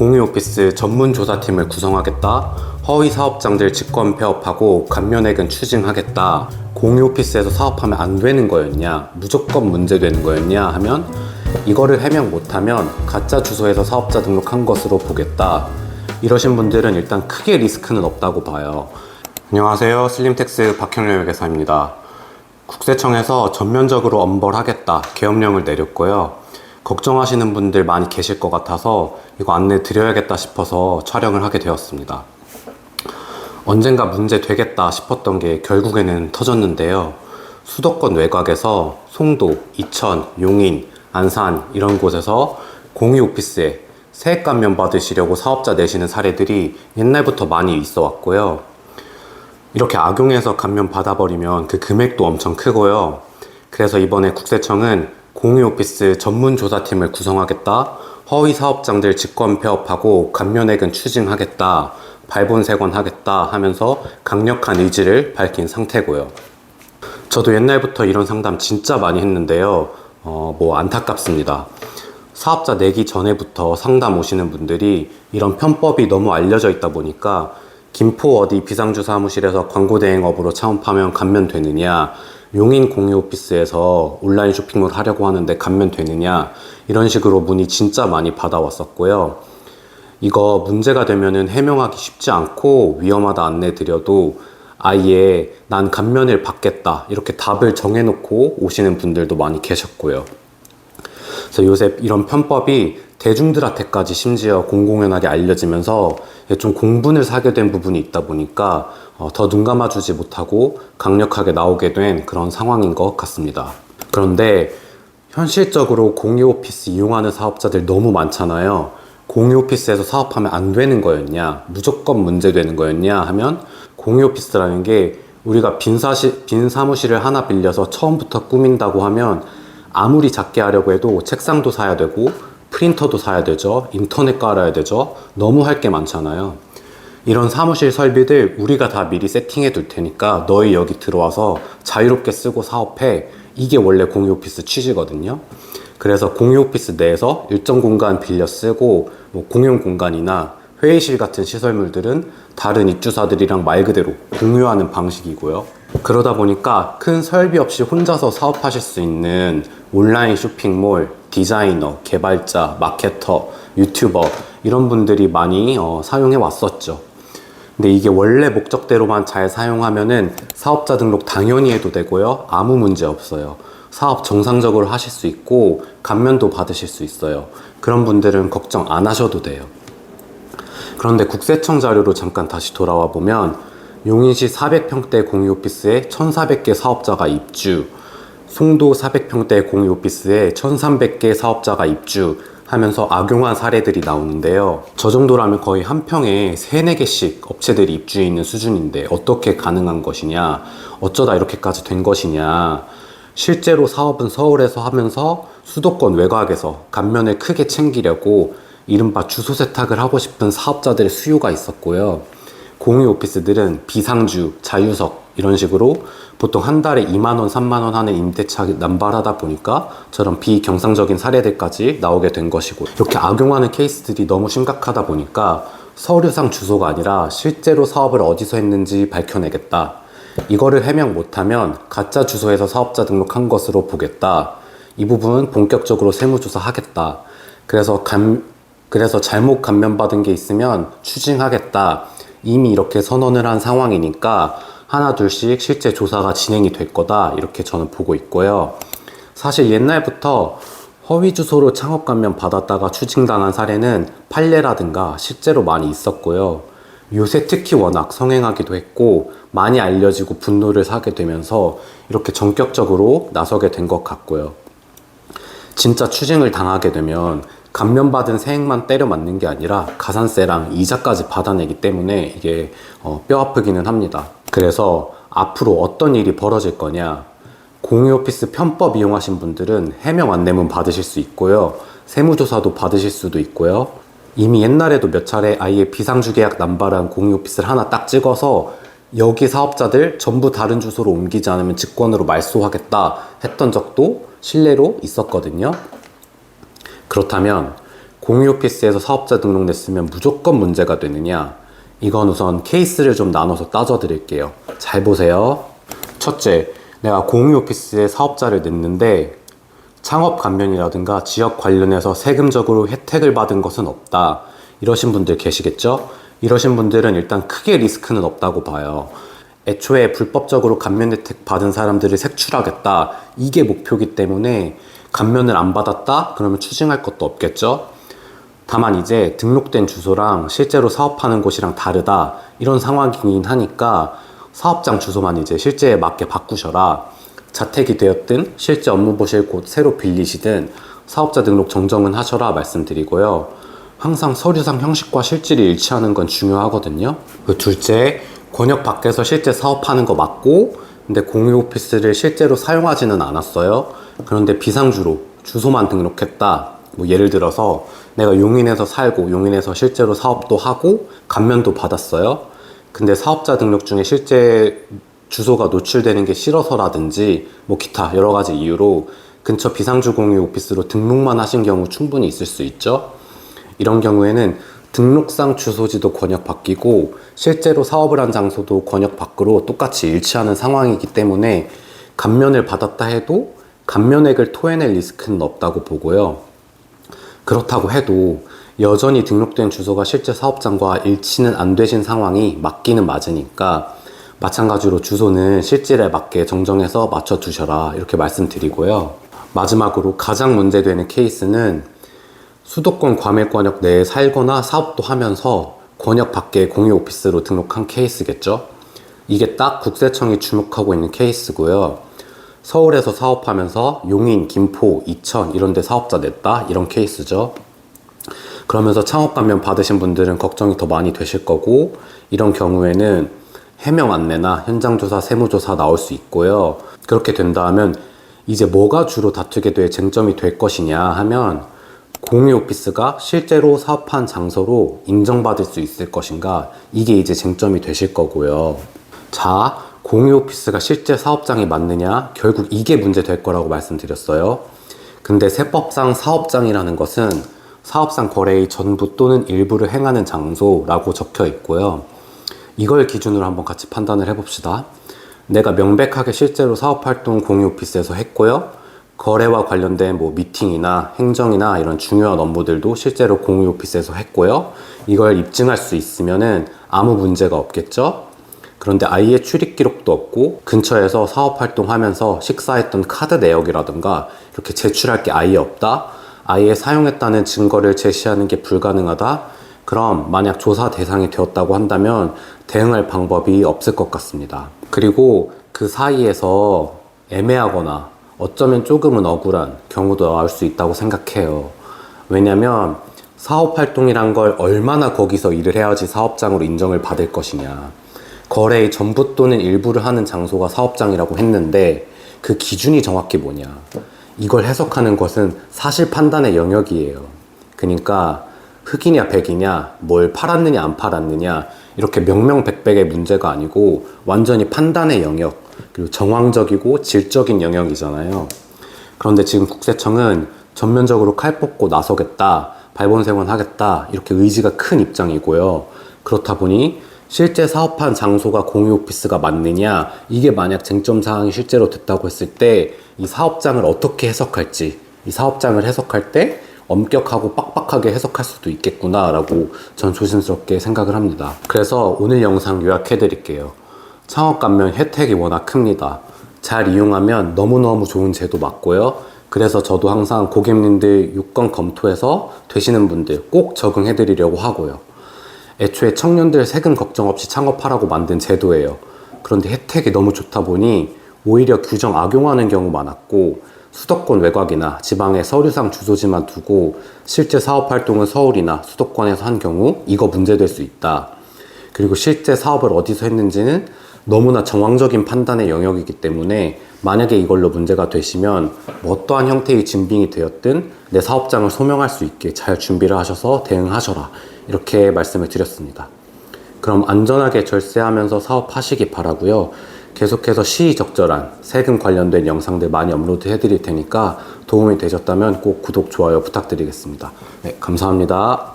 공유 오피스 전문 조사팀을 구성하겠다. 허위 사업장들 직권 폐업하고 감면액은 추징하겠다. 공유 오피스에서 사업하면 안 되는 거였냐? 무조건 문제 되는 거였냐? 하면 이거를 해명 못하면 가짜 주소에서 사업자 등록한 것으로 보겠다. 이러신 분들은 일단 크게 리스크는 없다고 봐요. 안녕하세요. 슬림텍스 박형렬 회계사입니다. 국세청에서 전면적으로 엄벌하겠다 계엄령을 내렸고요. 걱정하시는 분들 많이 계실 것 같아서 이거 안내 드려야겠다 싶어서 촬영을 하게 되었습니다. 언젠가 문제 되겠다 싶었던 게 결국에는 터졌는데요. 수도권 외곽에서 송도, 이천, 용인, 안산 이런 곳에서 공유 오피스에 세액 감면 받으시려고 사업자 내시는 사례들이 옛날부터 많이 있어 왔고요. 이렇게 악용해서 감면 받아버리면 그 금액도 엄청 크고요. 그래서 이번에 국세청은 공유 오피스 전문 조사팀을 구성하겠다. 허위 사업장들 직권 폐업하고 감면액은 추징하겠다. 발본세권하겠다 하면서 강력한 의지를 밝힌 상태고요. 저도 옛날부터 이런 상담 진짜 많이 했는데요. 어, 뭐 안타깝습니다. 사업자 내기 전에부터 상담 오시는 분들이 이런 편법이 너무 알려져 있다 보니까 김포 어디 비상주 사무실에서 광고 대행업으로 차원파면 감면되느냐, 용인 공유 오피스에서 온라인 쇼핑몰 하려고 하는데 감면 되느냐, 이런 식으로 문의 진짜 많이 받아왔었고요. 이거 문제가 되면은 해명하기 쉽지 않고 위험하다 안내 드려도 아예 난 감면을 받겠다 이렇게 답을 정해놓고 오시는 분들도 많이 계셨고요. 그래서 요새 이런 편법이 대중들한테까지 심지어 공공연하게 알려지면서 좀 공분을 사게 된 부분이 있다 보니까 어, 더 눈 감아주지 못하고 강력하게 나오게 된 그런 상황인 것 같습니다. 그런데 현실적으로 공유 오피스 이용하는 사업자들 너무 많잖아요. 공유 오피스에서 사업하면 안 되는 거였냐, 무조건 문제되는 거였냐 하면 공유 오피스라는 게 우리가 빈, 사시, 빈 사무실을 하나 빌려서 처음부터 꾸민다고 하면 아무리 작게 하려고 해도 책상도 사야 되고 프린터도 사야 되죠. 인터넷 깔아야 되죠. 너무 할 게 많잖아요. 이런 사무실 설비들 우리가 다 미리 세팅해 둘 테니까 너희 여기 들어와서 자유롭게 쓰고 사업해. 이게 원래 공유 오피스 취지거든요. 그래서 공유 오피스 내에서 일정 공간 빌려 쓰고 뭐 공용 공간이나 회의실 같은 시설물들은 다른 입주사들이랑 말 그대로 공유하는 방식이고요. 그러다 보니까 큰 설비 없이 혼자서 사업하실 수 있는 온라인 쇼핑몰, 디자이너, 개발자, 마케터, 유튜버 이런 분들이 많이 어, 사용해 왔었죠. 근데 이게 원래 목적대로만 잘 사용하면은 사업자 등록 당연히 해도 되고요. 아무 문제 없어요. 사업 정상적으로 하실 수 있고 감면도 받으실 수 있어요. 그런 분들은 걱정 안 하셔도 돼요. 그런데 국세청 자료로 잠깐 다시 돌아와 보면 용인시 400평대 공유 오피스에 1,400개 사업자가 입주, 송도 400평대 공유 오피스에 1,300개 사업자가 입주 하면서 악용한 사례들이 나오는데요. 저 정도라면 거의 한 평에 3, 4개씩 업체들이 입주해 있는 수준인데 어떻게 가능한 것이냐, 어쩌다 이렇게까지 된 것이냐. 실제로 사업은 서울에서 하면서 수도권 외곽에서 감면을 크게 챙기려고 이른바 주소 세탁을 하고 싶은 사업자들의 수요가 있었고요. 공유 오피스들은 비상주, 자유석 이런 식으로 보통 한 달에 2만 원, 3만 원 하는 임대차 남발하다 보니까 저런 비경상적인 사례들까지 나오게 된 것이고 이렇게 악용하는 케이스들이 너무 심각하다 보니까 서류상 주소가 아니라 실제로 사업을 어디서 했는지 밝혀내겠다. 이거를 해명 못하면 가짜 주소에서 사업자 등록한 것으로 보겠다. 이 부분 본격적으로 세무조사 하겠다. 그래서 감, 그래서 잘못 감면받은 게 있으면 추징하겠다. 이미 이렇게 선언을 한 상황이니까 하나 둘씩 실제 조사가 진행이 될 거다. 이렇게 저는 보고 있고요. 사실 옛날부터 허위 주소로 창업 감면 받았다가 추징당한 사례는 판례라든가 실제로 많이 있었고요. 요새 특히 워낙 성행하기도 했고 많이 알려지고 분노를 사게 되면서 이렇게 전격적으로 나서게 된 것 같고요. 진짜 추징을 당하게 되면 감면받은 세액만 때려 맞는 게 아니라 가산세랑 이자까지 받아내기 때문에 이게 어, 뼈 아프기는 합니다. 그래서 앞으로 어떤 일이 벌어질 거냐. 공유 오피스 편법 이용하신 분들은 해명 안내문 받으실 수 있고요. 세무조사도 받으실 수도 있고요. 이미 옛날에도 몇 차례 아예 비상주 계약 남발한 공유 오피스를 하나 딱 찍어서 여기 사업자들 전부 다른 주소로 옮기지 않으면 직권으로 말소하겠다 했던 적도 실례로 있었거든요. 그렇다면 공유 오피스에서 사업자 등록 냈으면 무조건 문제가 되느냐? 이건 우선 케이스를 좀 나눠서 따져 드릴게요. 잘 보세요. 첫째, 내가 공유 오피스에 사업자를 냈는데 창업 감면이라든가 지역 관련해서 세금적으로 혜택을 받은 것은 없다. 이러신 분들 계시겠죠? 이러신 분들은 일단 크게 리스크는 없다고 봐요. 애초에 불법적으로 감면 혜택 받은 사람들을 색출하겠다. 이게 목표기 때문에 감면을 안 받았다? 그러면 추징할 것도 없겠죠? 다만 이제 등록된 주소랑 실제로 사업하는 곳이랑 다르다. 이런 상황이긴 하니까 사업장 주소만 이제 실제에 맞게 바꾸셔라. 자택이 되었든 실제 업무 보실 곳 새로 빌리시든 사업자 등록 정정은 하셔라 말씀드리고요. 항상 서류상 형식과 실질이 일치하는 건 중요하거든요. 그 둘째, 권역 밖에서 실제 사업하는 거 맞고, 근데 공유 오피스를 실제로 사용하지는 않았어요. 그런데 비상주로 주소만 등록했다. 뭐 예를 들어서 내가 용인에서 살고 용인에서 실제로 사업도 하고 감면도 받았어요. 근데 사업자 등록 중에 실제 주소가 노출되는 게 싫어서라든지 뭐 기타 여러 가지 이유로 근처 비상주 공유 오피스로 등록만 하신 경우 충분히 있을 수 있죠. 이런 경우에는 등록상 주소지도 권역 바뀌고 실제로 사업을 한 장소도 권역 밖으로 똑같이 일치하는 상황이기 때문에 감면을 받았다 해도 감면액을 토해낼 리스크는 없다고 보고요. 그렇다고 해도 여전히 등록된 주소가 실제 사업장과 일치는 안 되신 상황이 맞기는 맞으니까 마찬가지로 주소는 실질에 맞게 정정해서 맞춰 두셔라 이렇게 말씀드리고요. 마지막으로 가장 문제되는 케이스는 수도권 과밀권역 내에 살거나 사업도 하면서 권역 밖에 공유 오피스로 등록한 케이스겠죠. 이게 딱 국세청이 주목하고 있는 케이스고요. 서울에서 사업하면서 용인, 김포, 이천 이런 데 사업자 냈다 이런 케이스죠. 그러면서 창업 감면 받으신 분들은 걱정이 더 많이 되실 거고 이런 경우에는 해명 안내나 현장 조사, 세무 조사 나올 수 있고요. 그렇게 된다면 이제 뭐가 주로 다투게 될 쟁점이 될 것이냐 하면 공유 오피스가 실제로 사업한 장소로 인정받을 수 있을 것인가 이게 이제 쟁점이 되실 거고요. 자, 공유 오피스가 실제 사업장이 맞느냐 결국 이게 문제 될 거라고 말씀드렸어요. 근데 세법상 사업장이라는 것은 사업상 거래의 전부 또는 일부를 행하는 장소라고 적혀 있고요. 이걸 기준으로 한번 같이 판단을 해봅시다. 내가 명백하게 실제로 사업 활동 공유 오피스에서 했고요. 거래와 관련된 뭐 미팅이나 행정이나 이런 중요한 업무들도 실제로 공유 오피스에서 했고요. 이걸 입증할 수 있으면은 아무 문제가 없겠죠. 그런데 아예 출입 기록도 없고 근처에서 사업 활동하면서 식사했던 카드 내역이라든가 이렇게 제출할 게 아예 없다. 아예 사용했다는 증거를 제시하는 게 불가능하다. 그럼 만약 조사 대상이 되었다고 한다면 대응할 방법이 없을 것 같습니다. 그리고 그 사이에서 애매하거나 어쩌면 조금은 억울한 경우도 나올 수 있다고 생각해요. 왜냐면 사업 활동이란 걸 얼마나 거기서 일을 해야지 사업장으로 인정을 받을 것이냐. 거래의 전부 또는 일부를 하는 장소가 사업장이라고 했는데 그 기준이 정확히 뭐냐. 이걸 해석하는 것은 사실 판단의 영역이에요. 그러니까 흑이냐 백이냐, 뭘 팔았느냐 안 팔았느냐 이렇게 명명백백의 문제가 아니고 완전히 판단의 영역 그리고 정황적이고 질적인 영역이잖아요. 그런데 지금 국세청은 전면적으로 칼 뽑고 나서겠다, 발본생원 하겠다 이렇게 의지가 큰 입장이고요. 그렇다 보니 실제 사업한 장소가 공유 오피스가 맞느냐 이게 만약 쟁점 사항이 실제로 됐다고 했을 때 이 사업장을 어떻게 해석할지 이 사업장을 해석할 때 엄격하고 빡빡하게 해석할 수도 있겠구나라고 전 조심스럽게 생각을 합니다. 그래서 오늘 영상 요약해 드릴게요. 창업 감면 혜택이 워낙 큽니다. 잘 이용하면 너무너무 좋은 제도 맞고요. 그래서 저도 항상 고객님들 유권 검토해서 되시는 분들 꼭 적응해 드리려고 하고요. 애초에 청년들 세금 걱정 없이 창업하라고 만든 제도예요. 그런데 혜택이 너무 좋다 보니 오히려 규정 악용하는 경우 많았고 수도권 외곽이나 지방의 서류상 주소지만 두고 실제 사업 활동은 서울이나 수도권에서 한 경우 이거 문제될 수 있다. 그리고 실제 사업을 어디서 했는지는 너무나 정황적인 판단의 영역이기 때문에 만약에 이걸로 문제가 되시면 뭐 어떠한 형태의 진빙이 되었든 내 사업장을 소명할 수 있게 잘 준비를 하셔서 대응하셔라. 이렇게 말씀을 드렸습니다. 그럼 안전하게 절세하면서 사업하시기 바라고요. 계속해서 시의적절한 세금 관련된 영상들 많이 업로드 해드릴 테니까 도움이 되셨다면 꼭 구독, 좋아요 부탁드리겠습니다. 네, 감사합니다.